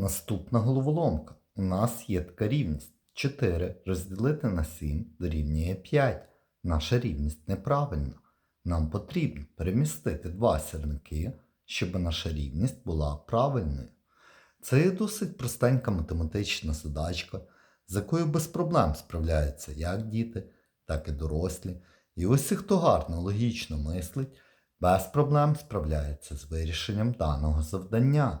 Наступна головоломка. У нас є така рівність. 4 розділити на 7 дорівнює 5. Наша рівність неправильна. Нам потрібно перемістити два сірники, щоб наша рівність була правильною. Це є досить простенька математична задачка, з якою без проблем справляються як діти, так і дорослі. І ось хто гарно логічно мислить, без проблем справляється з вирішенням даного завдання.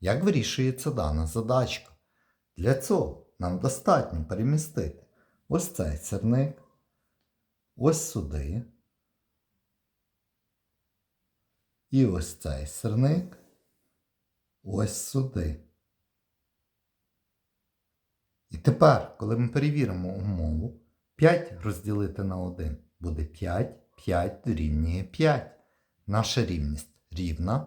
Як вирішується дана задачка? Для цього нам достатньо перемістити ось цей сірник, ось сюди. І ось цей сірник ось сюди. І тепер, коли ми перевіримо умову, 5 розділити на 1 буде 5, 5 дорівнює 5. Наша рівність рівна,